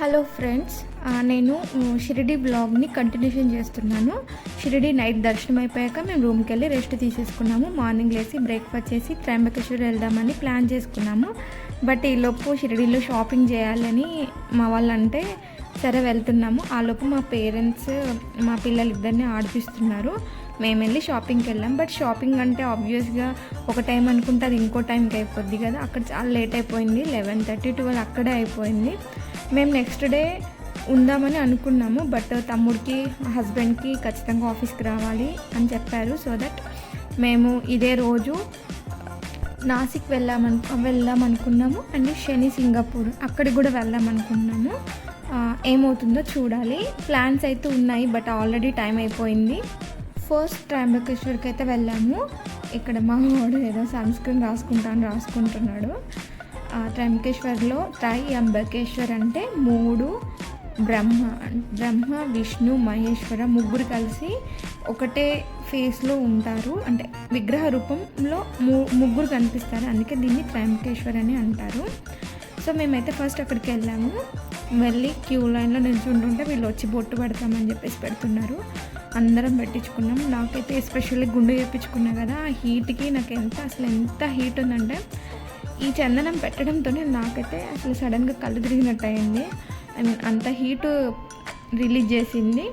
Hello friends నేను Shirdi బ్లాగ్ని continuation చేస్తున్నాను. Shirdi night దర్శనం అయిపోయాక మేము రూమ్కి వెళ్ళి రెస్ట్ తీసేసుకున్నాము. మార్నింగ్ లేసి బ్రేక్ఫాస్ట్ చేసి త్రయంబకేశ్వర్ వెళ్దామని ప్లాన్ చేసుకున్నాము. బట్ ఈలోపు షిరిడిలో షాపింగ్ చేయాలని మా వాళ్ళంటే సరే వెళ్తున్నాము. ఆ లోపు మా పేరెంట్స్ మా పిల్లలు ఇద్దరిని ఆడిపిస్తున్నారు. మేము వెళ్ళి షాపింగ్కి వెళ్ళాం. బట్ షాపింగ్ అంటే ఆబ్వియస్గా ఒక టైం అనుకుంటే అది ఇంకో టైంకి అయిపోద్ది కదా. అక్కడ చాలా లేట్ అయిపోయింది. లెవెన్ థర్టీ ట్వెల్వ్ అక్కడే అయిపోయింది. మేము నెక్స్ట్ డే ఉందామని అనుకున్నాము బట్ తమ్ముడికి హస్బెండ్కి ఖచ్చితంగా ఆఫీస్కి రావాలి అని చెప్పారు సో దట్ మేము ఇదే రోజు నాసిక్ వెళ్ళామను వెళ్దాం అనుకున్నాము అండ్ శని సింగపూర్ అక్కడికి కూడా వెళ్దాం అనుకున్నాము ఏమవుతుందో చూడాలి. ప్లాన్స్ అయితే ఉన్నాయి బట్ ఆల్రెడీ టైం అయిపోయింది. ఫస్ట్ త్రయంబకేశ్వర్కి అయితే వెళ్ళాము. ఇక్కడ మా వాడు ఏదో సన్ స్క్రీన్ రాసుకుంటాను రాసుకుంటున్నాడు. ఆ, త్రై అంబకేశ్వర్ అంటే మూడు బ్రహ్మ బ్రహ్మ విష్ణు మహేశ్వర ముగ్గురు కలిసి ఒకటే ఫేస్లో ఉంటారు. అంటే విగ్రహ రూపంలో ము ముగ్గురు కనిపిస్తారు. అందుకే దీన్ని త్రయంబకేశ్వర్ అని అంటారు. సో మేమైతే ఫస్ట్ అక్కడికి వెళ్ళాము. వెళ్ళి క్యూ లైన్లో నిల్చుంటుంటే వీళ్ళు వచ్చి బొట్టు పెడతామని చెప్పేసి పెడుతున్నారు. అందరం పెట్టించుకున్నాం. నాకైతే ఎస్పెషల్లీ గుండు చేయించుకున్నా కదా ఆ హీట్కి నాకు ఎంత అసలు ఎంత హీట్ ఉందంటే ఈ చందనం పెట్టడంతోనే నాకైతే అసలు సడన్గా కళ్ళు తిరిగినట్టు అయింది ఐ మీన్ అంత హీట్ రిలీజ్ చేసింది.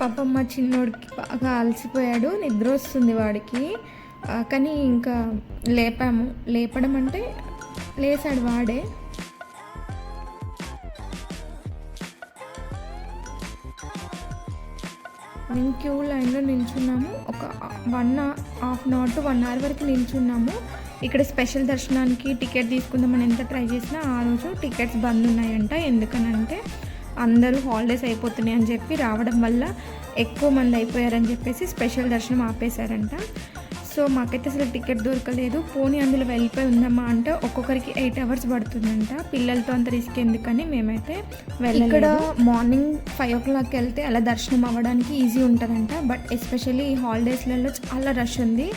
పాపం మా చిన్నోడికి బాగా అలసిపోయాడు నిద్ర వస్తుంది వాడికి. కానీ ఇంకా లేపాము. లేపడం అంటే లేచాడు వాడే. మేము క్యూ లైన్లో నిల్చున్నాము. ఒక one half an hour to one hour వరకు నిల్చున్నాము. ఇక్కడ స్పెషల్ దర్శనానికి టికెట్ తీసుకుందామని ఎంత ట్రై చేసినా ఆ రోజు టికెట్స్ బంద్ ఉన్నాయంట. ఎందుకనంటే అందరూ హాలిడేస్ అయిపోతున్నాయి అని చెప్పి రావడం వల్ల ఎక్కువ మంది అయిపోయారని చెప్పేసి స్పెషల్ దర్శనం ఆపేశారంట. సో మాకైతే అసలు టికెట్ దొరకలేదు. పోనీ అందులో వెళ్ళిపోయి ఉందామా అంటే ఒక్కొక్కరికి ఎయిట్ అవర్స్ పడుతుందంట. పిల్లలతో అంత రిస్క్ ఎందుకని మేమైతే వెళ్ళి ఇక్కడ మార్నింగ్ ఫైవ్ ఓ క్లాక్కి వెళ్తే అలా దర్శనం అవ్వడానికి ఈజీ ఉంటుందంట. బట్ ఎస్పెషల్లీ ఈ హాలిడేస్లలో చాలా రష్ ఉంది.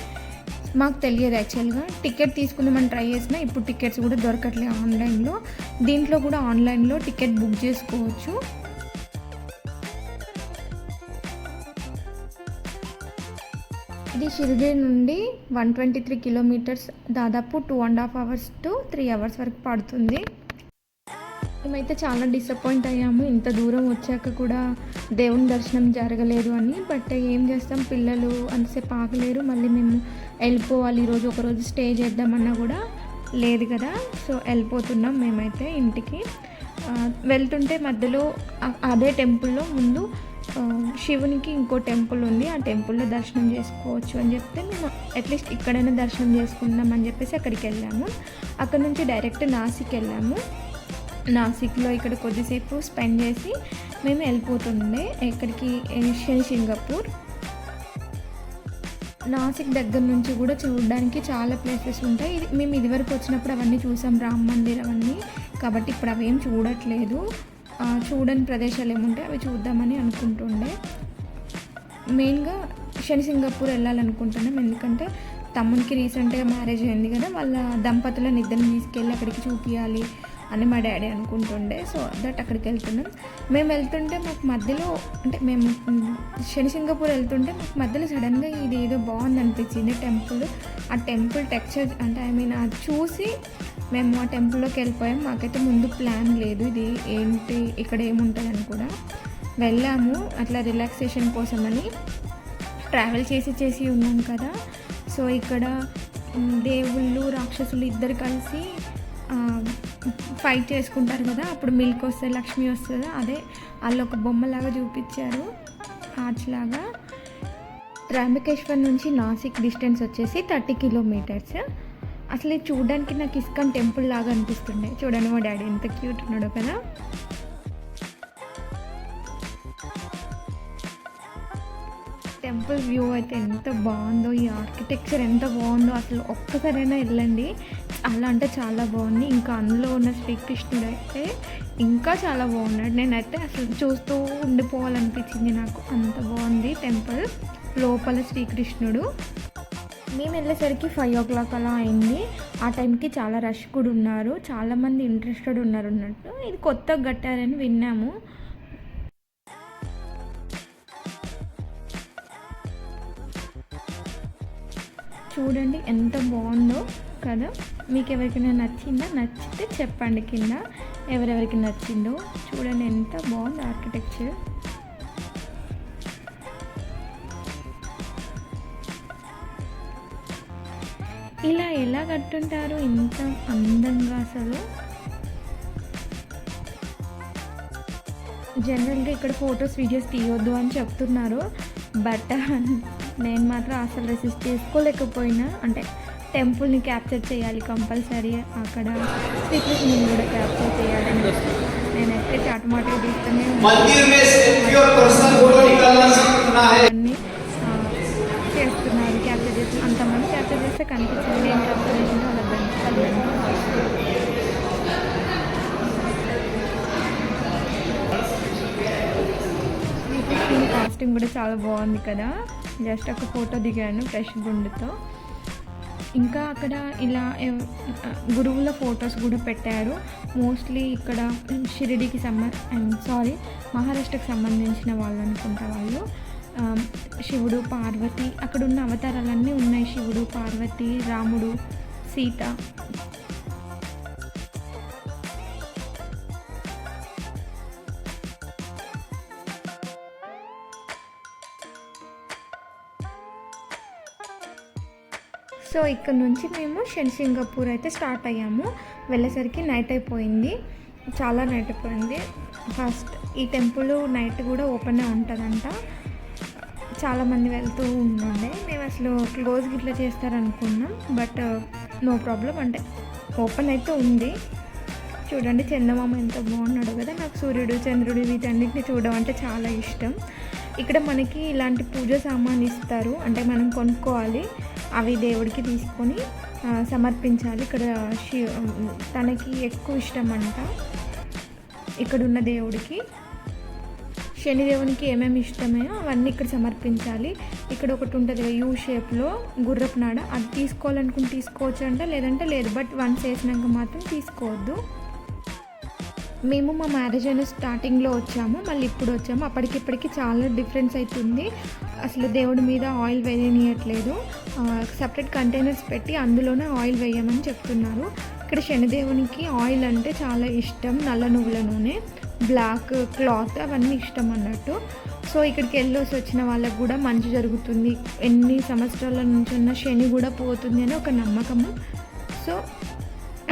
మాకు తెలియదు యాక్చువల్గా. టికెట్ తీసుకుందామని ట్రై చేసినా ఇప్పుడు టికెట్స్ కూడా దొరకట్లేదు ఆన్లైన్లో. దీంట్లో కూడా ఆన్లైన్లో టికెట్ బుక్ చేసుకోవచ్చు. ఇది షిరిడి నుండి వన్ ట్వంటీ త్రీ కిలోమీటర్స్ దాదాపు two and half hours to three hours వరకు పడుతుంది. మేమైతే చాలా డిసప్పాయింట్ అయ్యాము. ఇంత దూరం వచ్చాక కూడా దేవుని దర్శనం జరగలేదు అని. బట్ ఏం చేస్తాం? పిల్లలు అంతసేపు ఆగలేరు. మళ్ళీ మేము వెళ్ళిపోవాలి. ఈరోజు ఒకరోజు స్టే చేద్దామన్నా కూడా లేదు కదా. సో వెళ్ళిపోతున్నాం మేమైతే ఇంటికి. వెళ్తుంటే మధ్యలో అదే టెంపుల్లో ముందు శివునికి ఇంకో టెంపుల్ ఉంది. ఆ టెంపుల్లో దర్శనం చేసుకోవచ్చు అని చెప్తే మేము అట్లీస్ట్ ఇక్కడైనా దర్శనం చేసుకుందాం అని చెప్పేసి అక్కడికి వెళ్ళాము. అక్కడ నుంచి డైరెక్ట్ నాసిక్ వెళ్ళాము. నాసిక్లో ఇక్కడ కొద్దిసేపు స్పెండ్ చేసి మేము వెళ్ళిపోతుండే. ఎక్కడికి? Asian Singapore. నాసిక్ దగ్గర నుంచి కూడా చూడడానికి చాలా ప్లేసెస్ ఉంటాయి. ఇది మేము ఇదివరకు వచ్చినప్పుడు అవన్నీ చూసాం. రామ్ మందిర్ అవన్నీ. కాబట్టి ఇప్పుడు అవేం చూడట్లేదు. చూడని ప్రదేశాలు ఏముంటే అవి చూద్దామని అనుకుంటుండే. మెయిన్గా శని సింగపూర్ వెళ్ళాలనుకుంటున్నాం. ఎందుకంటే తమ్మునికి రీసెంట్గా మ్యారేజ్ అయింది కదా వాళ్ళ దంపతులను ఇద్దరిని తీసుకెళ్ళి అక్కడికి చూపించాలి అని మా డాడీ అనుకుంటుండే. సో దట్ అక్కడికి వెళ్తున్నాం. మేము వెళ్తుంటే మాకు మధ్యలో అంటే మేము శని సింగపూర్ వెళ్తుంటే మాకు మధ్యలో సడన్గా ఇది ఏదో బాగుంది అనిపించింది టెంపుల్. ఆ టెంపుల్ టెక్చర్ అంటే ఐ మీన్ అది చూసి మేము ఆ టెంపుల్లోకి వెళ్ళిపోయాం. మాకైతే ముందు ప్లాన్ లేదు ఇది ఏంటి ఇక్కడ ఏముంటుంది అని కూడా. వెళ్ళాము అట్లా రిలాక్సేషన్ కోసమని ట్రావెల్ చేసి చేసి ఉన్నాం కదా. సో ఇక్కడ దేవుళ్ళు రాక్షసులు ఇద్దరు కలిసి ఫైట్ చేసుకుంటారు కదా. అప్పుడు మిల్క్ వస్తుంది లక్ష్మి వస్తుంది అదే వాళ్ళు ఒక బొమ్మలాగా చూపించారు. ఆర్చ్ లాగా. రాంబకేశ్వర్ నుంచి నాసిక్ డిస్టెన్స్ వచ్చేసి థర్టీ కిలోమీటర్స్ అసలు చూడడానికి నాకు ఇస్కాన్ టెంపుల్ లాగా అనిపిస్తుండే. చూడండి మా డాడీ ఎంత క్యూట్ ఉన్నాడో కదా. టెంపుల్ వ్యూ అయితే ఎంత బాగుందో ఈ ఆర్కిటెక్చర్ ఎంత బాగుందో అసలు ఒక్కసారైనా వెళ్ళండి. అలా అంటే చాలా బాగుంది. ఇంకా అందులో ఉన్న శ్రీకృష్ణుడు అయితే ఇంకా చాలా బాగున్నాడు. నేనైతే అసలు చూస్తూ ఉండిపోవాలనిపించింది నాకు. అంత బాగుంది టెంపుల్. లోపల శ్రీకృష్ణుడు. మేము వెళ్ళేసరికి ఫైవ్ ఓ క్లాక్ అలా అయింది. ఆ టైంకి చాలా రష్ కూడా ఉన్నారు. చాలామంది ఇంట్రెస్టెడ్ ఉన్నారు అన్నట్టు. ఇది కొత్తగా కట్టారని విన్నాము. చూడండి ఎంత బాగుందో కదా. మీకు ఎవరికైనా నచ్చిందా? నచ్చితే చెప్పండి కింద. ఎవరెవరికి నచ్చిందో. చూడండి ఎంత బాగుంది ఆర్కిటెక్చర్ ఇలా ఎలా కట్టుంటారు ఇంత అందంగా అసలు? జనరల్గా ఇక్కడ ఫొటోస్ వీడియోస్ తీయొద్దు అని చెప్తున్నారు. బట్ నేను మాత్రం అసలు రెసిస్ట్ చేసుకోలేకపోయినా. అంటే టెంపుల్ని క్యాప్చర్ చేయాలి కంపల్సరీ. అక్కడ శ్రీకృష్ణుని కూడా క్యాప్చర్ చేయాలి నేనైతే చాటుమాటగా తీస్తూనే అన్నీ అంతమంది క్యాప్చర్ చేస్తే కనిపించింది. నేను క్యాప్చర్ చేసింటే వాళ్ళ శ్రీకృష్ణుని కాస్ట్యూమ్ కూడా చాలా బాగుంది కదా. జస్ట్ ఒక ఫోటో దిగాను ఫ్రెష్ గుండుతో. ఇంకా అక్కడ ఇలా గురువుల ఫొటోస్ కూడా పెట్టారు. మోస్ట్లీ ఇక్కడ షిరిడికి సంబంధ సారీ మహారాష్ట్రకి సంబంధించిన వాళ్ళు అనుకుంటా వాళ్ళు. శివుడు పార్వతి అక్కడ ఉన్న అవతారాలన్నీ ఉన్నాయి. శివుడు పార్వతి రాముడు సీత. సో ఇక్కడ నుంచి మేము శనిసింగపూర్ అయితే స్టార్ట్ అయ్యాము. వెళ్ళేసరికి నైట్ అయిపోయింది. చాలా నైట్ అయిపోయింది. ఫస్ట్ ఈ టెంపుల్ నైట్ కూడా ఓపెనే ఉంటుందంట. చాలామంది వెళ్తూ ఉండే మేము అసలు క్లోజ్ ఇట్లా చేస్తారనుకున్నాం. బట్ uh, నో ప్రాబ్లం అంటే ఓపెన్ అయితే ఉంది. చూడండి చందమామ ఎంత బాగున్నాడు కదా. నాకు సూర్యుడు చంద్రుడు వీటన్నిటిని చూడడం అంటే చాలా ఇష్టం. ఇక్కడ మనకి ఇలాంటి పూజ సామాన్ ఇస్తారు. అంటే మనం కొనుక్కోవాలి. అవి దేవుడికి తీసుకొని uh, సమర్పించాలి. ఇక్కడ uh, శి తనకి ఎక్కువ ఇష్టం అంట. ఇక్కడ ఉన్న దేవుడికి. శనిదేవునికి ఏమేమి ఇష్టమో అవన్నీ ఇక్కడ సమర్పించాలి. ఇక్కడ ఒకటి ఉంటుంది యూ షేప్లో గుర్రపు నాడ. అది తీసుకోవాలనుకుని తీసుకోవచ్చు అంట లేదంటే లేదు. బట్ వన్స్ వేసినాక మాత్రం తీసుకోవద్దు. మేము మా మ్యారేజ్ అయిన స్టార్టింగ్లో వచ్చాము మళ్ళీ ఇప్పుడు వచ్చాము. అప్పటికిప్పటికి చాలా డిఫరెన్స్ అవుతుంది అసలు దేవుడి మీద ఆయిల్ వేయనీయట్లేదు. సపరేట్ కంటైనర్స్ పెట్టి అందులోనే ఆయిల్ వేయమని చెప్తున్నారు. ఇక్కడ శనిదేవునికి ఆయిల్ అంటే చాలా ఇష్టం నల్ల నువ్వుల నూనె. బ్లాక్ క్లాత్ అవన్నీ ఇష్టం అన్నట్టు. సో ఇక్కడికి వెళ్ళొసి వచ్చిన వాళ్ళకు కూడా మంచి జరుగుతుంది. ఎన్ని సంవత్సరాల నుంచి ఉన్న శని కూడా పోతుంది అని ఒక నమ్మకము. సో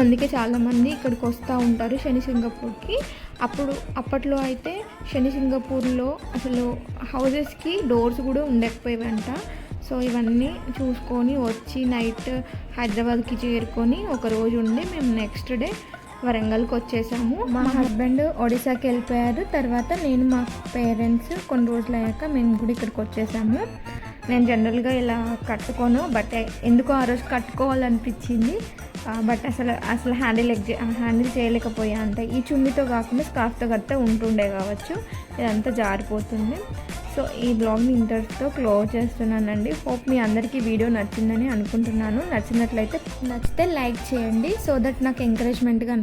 అందుకే చాలామంది ఇక్కడికి వస్తూ ఉంటారు శని సింగపూర్కి. అప్పుడు అప్పట్లో అయితే శని సింగపూర్లో అసలు హౌజెస్కి డోర్స్ కూడా ఉండకపోయేవంట. సో ఇవన్నీ చూసుకొని వచ్చి నైట్ హైదరాబాద్కి చేరుకొని ఒక రోజు ఉండి మేము నెక్స్ట్ డే వరంగల్కి వచ్చేసాము. మా హస్బెండ్ ఒడిశాకి వెళ్ళిపోయారు. తర్వాత నేను మా పేరెంట్స్ కొన్ని రోజులు అయ్యాక మేము కూడా ఇక్కడికి వచ్చేసాము. నేను జనరల్గా ఇలా కట్టుకోను బట్ ఎందుకో ఆ రోజు కట్టుకోవాలనిపించింది. బట్ అసలు అసలు హ్యాండిల్ హ్యాండిల్ చేయలేకపోయా అంటే ఈ చున్నీతో కాకుండా స్కార్ఫ్తో కడితే ఉంటుండే కావచ్చు. ఇదంతా జారిపోతుంది. సో ఈ బ్లాగ్ని ఇంటర్తో క్లోజ్ చేస్తున్నానండి. హోప్ మీ అందరికీ వీడియో నచ్చిందని అనుకుంటున్నాను. నచ్చినట్లయితే నచ్చితే లైక్ చేయండి. సో దట్ నాకు ఎంకరేజ్మెంట్గా